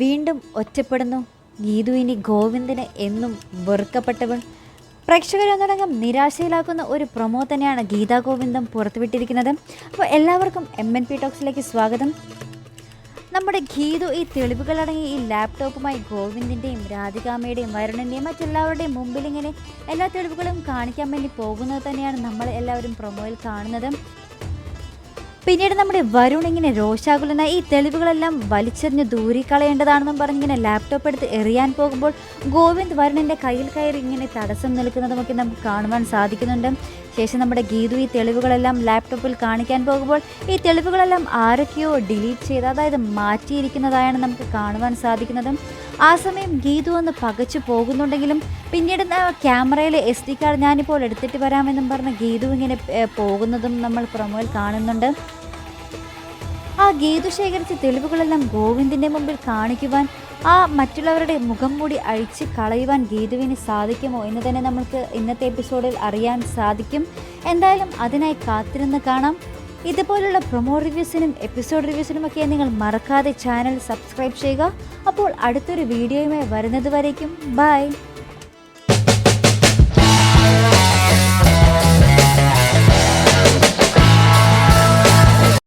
വീണ്ടും ഒറ്റപ്പെടുന്നു. ഗീതു ഇനി ഗോവിന്ദന് എന്നും വെറുക്കപ്പെട്ടവൾ. പ്രേക്ഷകരൊന്നടങ്കം നിരാശയിലാക്കുന്ന ഒരു പ്രൊമോ തന്നെയാണ് ഗീതാ ഗോവിന്ദം പുറത്തുവിട്ടിരിക്കുന്നത്. അപ്പോൾ എല്ലാവർക്കും എം എൻ പി ടോക്സിലേക്ക് സ്വാഗതം. നമ്മുടെ ഗീതു ഈ തെളിവുകളടങ്ങിയ ഈ ലാപ്ടോപ്പുമായി ഗോവിന്ദിന്റെയും രാധികാമ്മയുടെയും വരുണിന്റെയും മറ്റെല്ലാവരുടെയും മുമ്പിൽ ഇങ്ങനെ എല്ലാ തെളിവുകളും കാണിക്കാൻ വേണ്ടി പോകുന്നത് തന്നെയാണ് നമ്മൾ എല്ലാവരും പ്രൊമോയിൽ കാണുന്നത്. പിന്നീട് നമ്മുടെ വരുൺ ഇങ്ങനെ രോഷാകുലനായി ഈ തെളിവുകളെല്ലാം വലിച്ചെറിഞ്ഞ് ദൂരിക്കളയേണ്ടതാണെന്നും പറഞ്ഞിങ്ങനെ ലാപ്ടോപ്പ് എടുത്ത് എറിയാൻ പോകുമ്പോൾ ഗോവിന്ദ് വരുണിന്റെ കയ്യിൽ കയറി ഇങ്ങനെ തടസ്സം നിൽക്കുന്നതുമൊക്കെ നമുക്ക് കാണുവാൻ സാധിക്കുന്നുണ്ട്. ശേഷം നമ്മുടെ ഗീതു ഈ തെളിവുകളെല്ലാം ലാപ്ടോപ്പിൽ കാണിക്കാൻ പോകുമ്പോൾ ഈ തെളിവുകളെല്ലാം ആരൊക്കെയോ ഡിലീറ്റ് ചെയ്ത് അതായത് മാറ്റിയിരിക്കുന്നതായാണ് നമുക്ക് കാണുവാൻ സാധിക്കുന്നത്. ആ സമയം ഗീതു ഒന്ന് പകച്ചു പോകുന്നുണ്ടെങ്കിലും പിന്നീട് ക്യാമറയിലെ എസ് ഡി കാർഡ് ഞാനിപ്പോൾ എടുത്തിട്ട് വരാമെന്നും പറഞ്ഞ് ഗീതു ഇങ്ങനെ പോകുന്നതും നമ്മൾ പ്രൊമോയിൽ കാണുന്നുണ്ട്. ആ ഗീതു ശേഖരിച്ച തെളിവുകളെല്ലാം ഗോവിന്ദിന്റെ മുമ്പിൽ കാണിക്കുവാൻ ആ മറ്റുള്ളവരുടെ മുഖം മൂടി അഴിച്ച് കളയുവാൻ ഗീതുവിന് സാധിക്കുമോ എന്ന് തന്നെ നമുക്ക് ഇന്നത്തെ എപ്പിസോഡിൽ അറിയാൻ സാധിക്കും. എന്തായാലും അതിനായി കാത്തിരുന്ന് കാണാം. ഇതുപോലുള്ള പ്രൊമോ റിവ്യൂസിനും എപ്പിസോഡ് റിവ്യൂസിനുമൊക്കെ നിങ്ങൾ മറക്കാതെ ചാനൽ സബ്സ്ക്രൈബ് ചെയ്യുക. അപ്പോൾ അടുത്തൊരു വീഡിയോയുമായി വരുന്നത് വരേക്കും. ബൈ